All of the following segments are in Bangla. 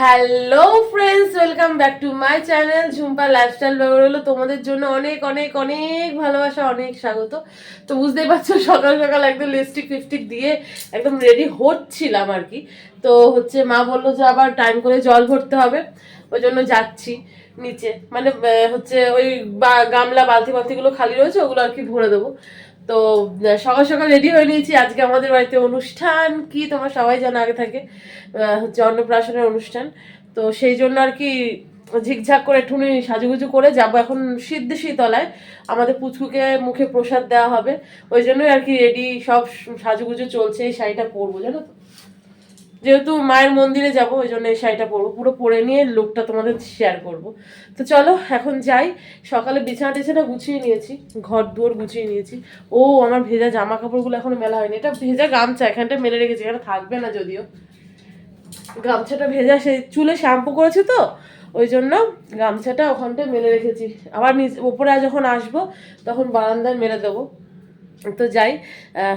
Hello friends welcome back to my channel Jhumpa lifestyle blogger হলো তোমাদের জন্য অনেক অনেক অনেক ভালোবাসা, অনেক স্বাগত। তো বুঝতেই পারছ, সকাল সকাল একদম লিপস্টিক ফিপস্টিক দিয়ে একদম রেডি হচ্ছিলাম আর কি। তো হচ্ছে মা বলল যে আবার টাইম করে জল ভরতে হবে, ওই জন্য যাচ্ছি নিচে। মানে হচ্ছে ওই গামলা বালতি বালতিগুলো খালি রয়েছে, ওগুলো আর কি ভরে দেবো। তো সকাল সকাল রেডি হয়ে নিয়েছি। আজকে আমাদের বাড়িতে অনুষ্ঠান। কি তোমার সবাই জানো আগে থাকে। হচ্ছে অন্নপ্রাশনের অনুষ্ঠান। তো সেই জন্য আর কি ঝিকঝাক করে ঠুনি সাজুগুজু করে যাব এখন সিদ্ধ শীতলায় আমাদের পুচকুকে মুখে প্রসাদ দেওয়া হবে। ওই জন্যই আর কি রেডি সব সাজুগুজু চলছে, এই শাড়িটা পরবো, জানো তো? যেহেতু মায়ের মন্দিরে যাব, ওই জন্য এই শাড়িটা পরবো। পুরো পরে নিয়ে লুকটা তোমাদের শেয়ার করব। তো চলো, এখন যাই। সকালে বিছানা টিছানা গুছিয়ে নিয়েছি, ঘর দুয়ার গুছিয়ে নিয়েছি। ও আমার ভেজা জামা কাপড়গুলো এখনও মেলা হয়নি। এটা ভেজা গামছা এখানটা মেলে রেখেছি, এখানে থাকবে না যদিও। গামছাটা ভেজা সেই চুলে শ্যাম্পু করেছি তো, ওই জন্য গামছাটা ওখানটায় মেলে রেখেছি। আবার নিচ ওপরে যখন আসব, তখন বারান্দায় মেলে দেবো। তো যাই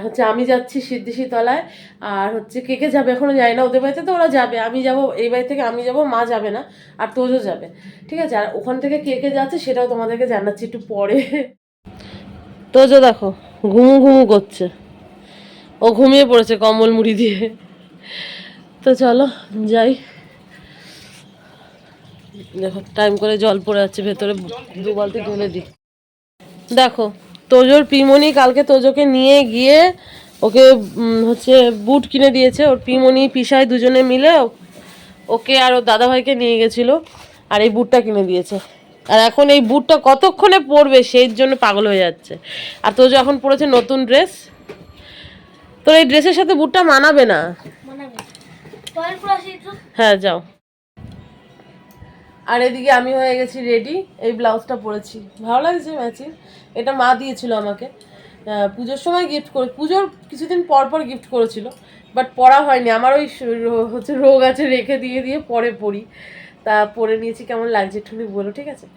হচ্ছে আমি যাচ্ছি সিদ্ধিসি তলায় আর হচ্ছে কে কে যাবে এখনও যাই না, ওদের বাড়িতে তো ওরা যাবে, আমি যাব, এই বাড়ি থেকে আমি যাব, মা যাবে না, আর তোজো যাবে। ঠিক আছে, আর ওখান থেকে কে কে যাচ্ছে সেটাও তোমাদেরকে জানাচ্ছি একটু পরে। তোজো দেখো, ঘুমু ঘুমু করছে। ও ঘুমিয়ে পড়েছে কম্বল মুড়ি দিয়ে। তো চলো, যাই। দেখো টাইম করে জল পড়ে যাচ্ছে, ভেতরে দু বালতি ঢেলে দিই। দেখো তোজোর পিমনি কালকে তোজোকে নিয়ে গিয়ে ওকে হচ্ছে বুট কিনে দিয়েছে। ওর পিমনি পিসায় দুজনে মিলে ওকে আর ওর দাদাভাইকে নিয়ে গেছিল আর এই বুটটা কিনে দিয়েছে। আর এখন এই বুটটা কতক্ষণে পরবে সেই জন্য পাগল হয়ে যাচ্ছে। আর তোজো এখন পরেছে নতুন ড্রেস। তোর এই ড্রেসের সাথে বুটটা মানাবে না? হ্যাঁ যাও। আর এদিকে আমি হয়ে গেছি রেডি এই ব্লাউজটা পরেছি। ভালো লাগছে ম্যাচিং এটা মা দিয়েছিল আমাকে। পুজোর সময় গিফট করে, পুজোর কিছুদিন পর পর গিফট করেছিল বাট পরা হয়নি। আমার ওই হচ্ছে রোগ আছে, রেখে দিয়ে দিয়ে পরে পরি। তা পরে নিয়েছি, কেমন লাগছে একটুখানি বলো, ঠিক আছে?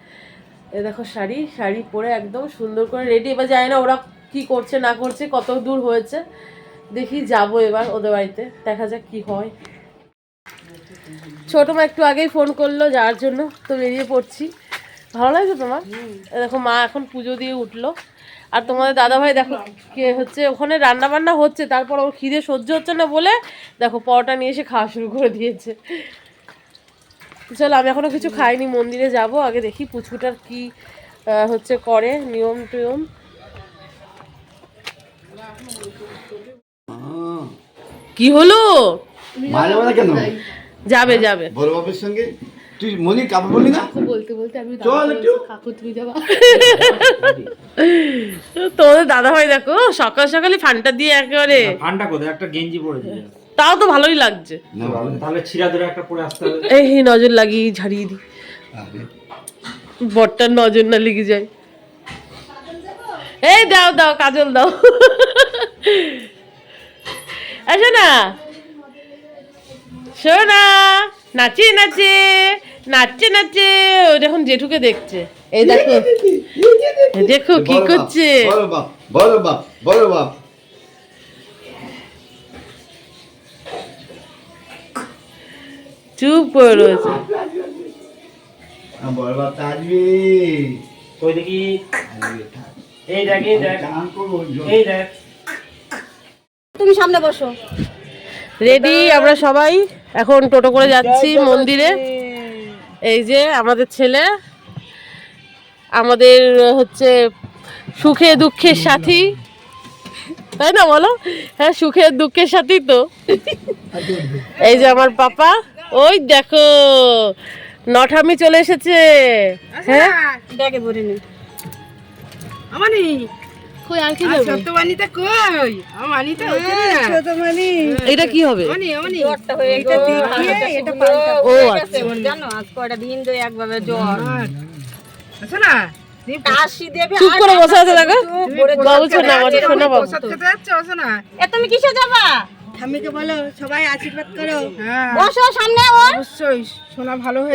এ দেখো শাড়ি শাড়ি পরে একদম সুন্দর করে রেডি এবার জানি না ওরা কি করছে, না করছে, কত দূর হয়েছে। দেখি যাব এবার ওদের বাড়িতে, দেখা যাক কি হয়। ছোট মা একটু আগেই ফোন করল যাওয়ার জন্য তো বেরিয়ে পড়ছি। ভালো লাগছে তোমার? দেখো মা এখন পুজো দিয়ে উঠল। আর তোমাদের দাদা ভাই দেখো কে হচ্ছে ওখানে রান্না বান্না হচ্ছে তারপর ওর খিদে সহ্য হচ্ছে না বলে দেখো পরোটা নিয়ে এসে খাওয়া শুরু করে দিয়েছে। চলো আমি এখনও কিছু খাইনি মন্দিরে যাব আগে দেখি পুচকুটার কি হচ্ছে করে নিয়ম টিয়ম। কি হলো? মাঝে কেন? যাবে যাবে। বড় বাপের সঙ্গে? তুই মনি কাপড় বললি না? বলতে বলতে আমি চল একটু। কাকু তুমি যাবা তোমাদের দাদা ভাই দেখো সকাল সকালে ফানটা দিয়ে একেবারে ফান্ডা কোথায়? একটা গেঞ্জি পরে দিলে তাও তো ভালোই লাগছে। তাহলে ছিঁড়া ধরে একটা পরে আসতে হবে। এই নজর লাগিয়ে ঝাড়িয়ে দি বটটার নজর না লেগে যায়। এই দাও দাও কাজল দাও। আসো না শোনা নাচে নাচে নাচছে নাচে ও দেখুন জেঠুকে দেখছে। এই দেখো দেখো কি করছে। বড় বাপ বড় বাপ বড় বাপ। চুপ করে রয়েছে। বড় বাপ তা ওই দেখি? এই দেখ এই দেখ। চান করব, জল। এই দেখ। তুমি সামনে বসো। রেডি আমরা সবাই? এখন টোটো করে যাচ্ছি মন্দিরে। এই যে আমাদের ছেলে আমাদের হচ্ছে সুখে দুঃখের সাথী। তাই না বলো? হ্যাঁ সুখে দুঃখের সাথী তো। এই যে আমার পাপা ওই দেখো নঠামি চলে এসেছে। হ্যাঁ? কই আর কি দেবো ছোট্ট মানিটা কই? আমানি তো হচ্ছে না ছোট মানি এটা কি হবে? আমানি আমানি জ্বরটা হয়ে গেছে এটা পাল্টা। ও আচ্ছা। জানো আজ কয়টা দিন ধরে একভাবে জ্বর। আছে না তুমি কাশি দেবে চুপ করে বসে আছে দেখো। ভরে বাবু আমার শোনা বাবু প্রসাদ খেতে যাচ্ছে আছে না। এ তুমি কিসে যাবা? ঠাম্মিকে বলো সবাই আশীর্বাদ করো। হ্যাঁ। বসো সামনে ওর অবশ্যই সোনা ভালো হয়ে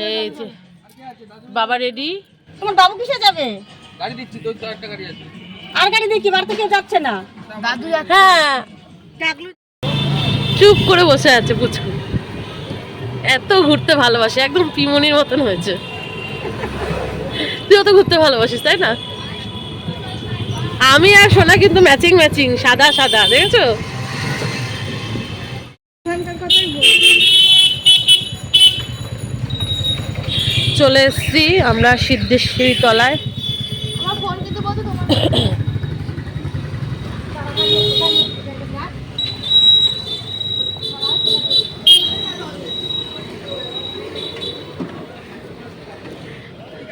এই যে বাবা রেডি তোমার বাবু কিসে যাবে? গাড়ি দিচ্ছি তো একটা গাড়ি আছে। আর গাড়ি দেখি বাড়িতে কেউ যাচ্ছে না? দাদু হ্যাঁ। চুপ করে বসে আছে পুচকু। এত ঘুরতে ভালোবাসে একদম পিমনির মতন হয়েছে। তুইও তো ঘুরতে ভালোবাসিস তাই না? আমি আর সোনা কিন্তু ম্যাচিং ম্যাচিং সাদা সাদা দেখেছ? চলে এসছি আমরা সিদ্ধেশ্বরী তলায়।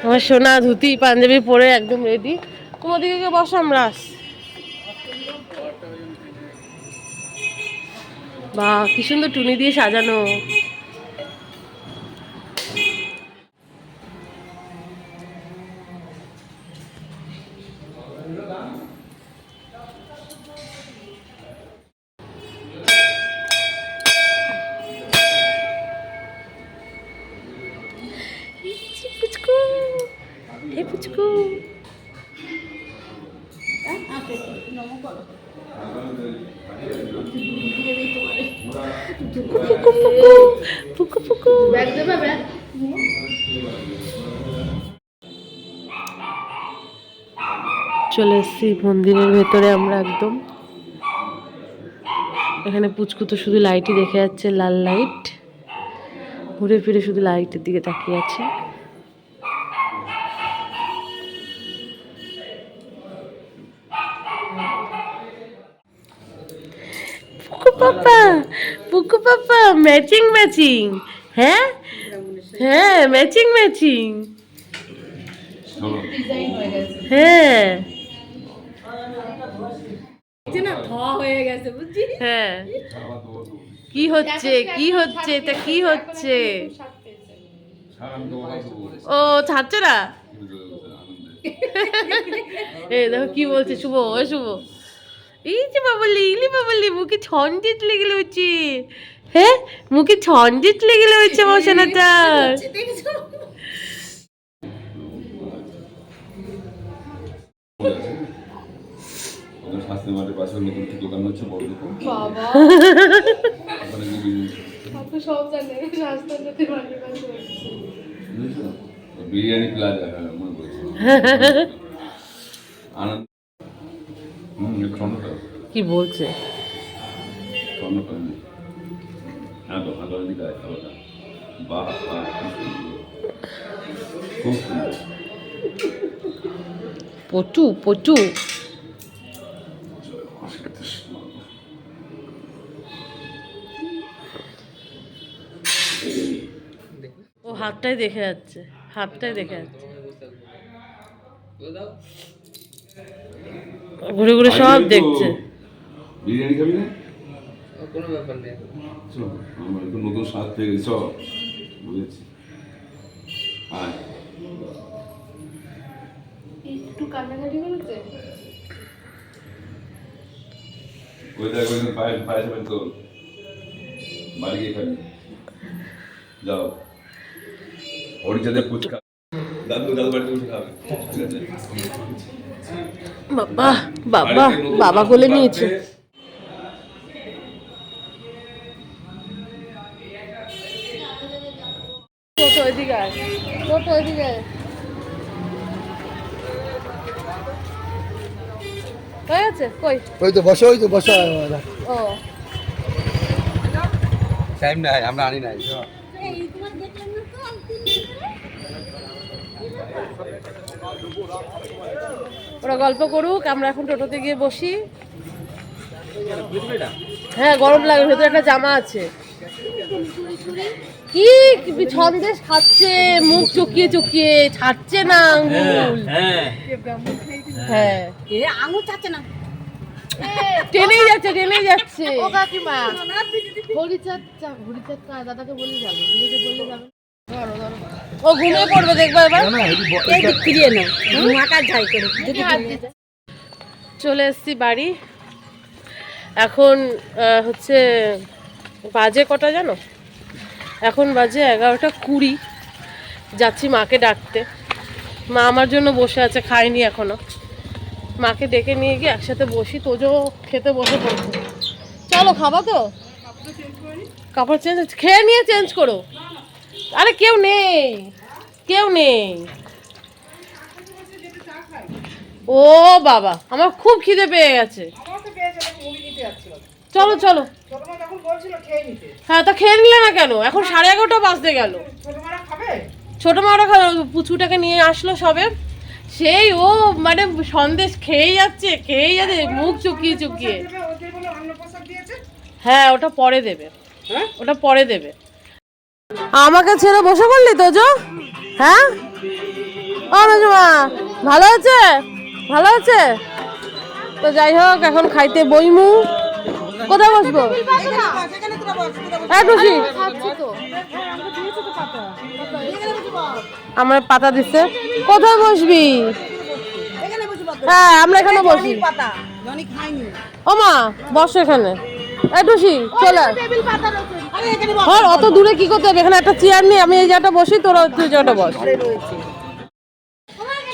আমার সোনা ধুতি পাঞ্জাবি পরে একদম রেডি তোমার দিকে বসো আমরা। বাহ কি সুন্দর টুনি দিয়ে সাজানো। চলে এসেছি মন্দিরের ভেতরে আমরা একদম। এখানে পুচকু তো শুধু লাইটই দেখে যাচ্ছে, লাল লাইট ঘুরে ফিরে শুধু লাইটের দিকে তাকিয়ে আছে। পাপা পুকু পাপা ম্যাচিং ম্যাচিং হ্যাঁ? হ্যাঁ ম্যাচিং ম্যাচিং হ্যাঁ। হ্যাঁ কি হচ্ছে কি হচ্ছে এটা কি হচ্ছে? ও ছাড়ছে না? এ দেখো কি বলছে শুভ ও শুভ। এই যে বাবলি ইলি বাবলি মুখে ছন্দিত লেগে হচ্ছে। হ্যাঁ মুখে ছন্দিত লেগে হচ্ছে আমার সোনাটার বিরিয়ানি প্লাজা হ্যাঁ মনে করেছি আনন্দ স্বর্ণটা কি বলছে? হ্যাঁ পটু পটু। ও হাতটাই দেখে যাচ্ছে হাতটাই দেখে যাচ্ছে। ঘুরে ঘুরে সব দেখছে। বিরিয়ানি খাবি না? কোনো ব্যাপার নেই। আমার একটু নতুন স্বাদ পেয়ে গেছি চল বুঝেছি। আয়। ওই দেখ ওই পায়ে পায়ে যাবেন তো বাড়ি গিয়ে খাবি। যাও। হরিচাঁদের ফুচকা। দাদু দাদু বাড়িতে বসে খাবে। ঠিক বাবা। বাবা বাবা বলে নিয়েছে। ওই তো বসো ওই তো বসো। ও। টাইম নাই আমরা আনি নাই ওরা গল্প করুক আমরা এখন টোটোতে গিয়ে বসি। হ্যাঁ গরম লাগে ভেতরে একটা জামা আছে। কি ছন্দেশ খাচ্ছে মুখ চকিয়ে চকিয়ে ছাড়ছে না আঙ্গুল। হ্যাঁ। আঙুর চাচ্ছে না। টেনেই যাচ্ছে টেনেই যাচ্ছে। ও কাকিমা। হরিচাঁদ হরিচাঁদ দাদাকে বলে যাবে বললে যাবে। ও ঘুমিয়ে পড়বে দেখবে এবার। এই দিক ফিরিয়ে নাও। মাকার ঝাই করে। যদি চলে এসেছি বাড়ি। এখন হচ্ছে বাজে কটা জানো? এখন বাজে এগারোটা কুড়ি। যাচ্ছি মাকে ডাকতে। মা আমার জন্য বসে আছে খায়নি এখনও। মাকে ডেকে নিয়ে গিয়ে একসাথে বসি। তোজো খেতে বসে পড়ছে। চলো খাবা তো? কাপড় চেঞ্জ খেয়ে নিয়ে চেঞ্জ করো। আরে কেউ নেই কেউ নেই। ও বাবা আমার খুব খিদে পেয়ে গেছে। চলো চলো। হ্যাঁ তা খেয়ে নিলে না কেন? এখন সাড়ে এগারোটা বাজতে গেল। ছোট মা ওরা খাবে পুচুটাকে নিয়ে আসলো সবে। সেই ও মানে সন্দেশ খেয়েই যাচ্ছে খেয়েই যাচ্ছে মুখ চুকিয়ে চুকিয়ে। হ্যাঁ ওটা পরে দেবে। হ্যাঁ? ওটা পরে দেবে। আমাকে ছেড়ে বসে পড়লি তো, জো? হ্যাঁ? ও মেজমা ভালো আছে? ভালো আছে? তো যাই হোক, এখন খাইতে বইমু। কোথায় বসবো? আমার পাতা দিচ্ছে কোথায় বসবি? হ্যাঁ আমরা এখানে বসি। ও মা, বসো এখানে। এই টুসি চলে। আর অত দূরে কি করতে হবে? এখানে একটা চেয়ার নেই আমি এই জায়গাটা বসি তোরা তুই জায়গাটা বস।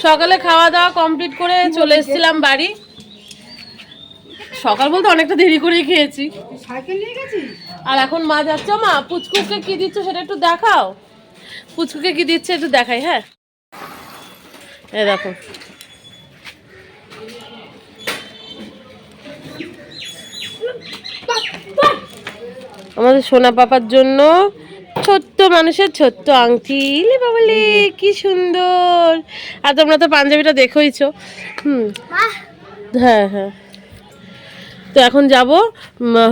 সকালে খাওয়া দাওয়া কমপ্লিট করে চলে এসেছিলাম বাড়ি। সকাল বলতে অনেকটা দেরি করেই খেয়েছি। আর এখন মা যাচ্ছে মা পুচকুকে কি দিচ্ছ সেটা একটু দেখাও। পুচকুকে কি দিচ্ছে একটু দেখাই হ্যাঁ। এ দেখো। আমাদের সোনা পাপার জন্য ছোট্ট মানুষের ছোট্ট আংটি লে বাবালে কি সুন্দর। আর তোমরা তো পাঞ্জাবিটা দেখোইছো। হুম। হ্যাঁ হ্যাঁ। তো এখন যাব।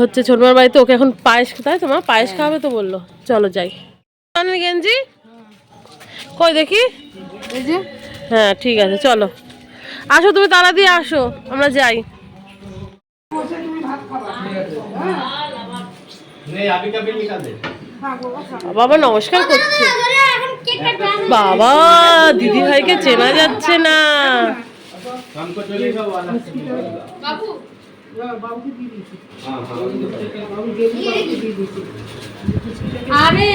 হচ্ছে ছোটমার বাড়িতে ওকে এখন পায়েস তাই তোমার পায়েস খাওয়াবে তো বলল। চলো যাই। গেঞ্জি? কই দেখি? হ্যাঁ ঠিক আছে চলো। আসো তুমি তালা দিয়ে আসো। আমরা যাই। বাবা নমস্কার করছে। বাবা দিদি ভাইকে চেনা যাচ্ছে না। আরে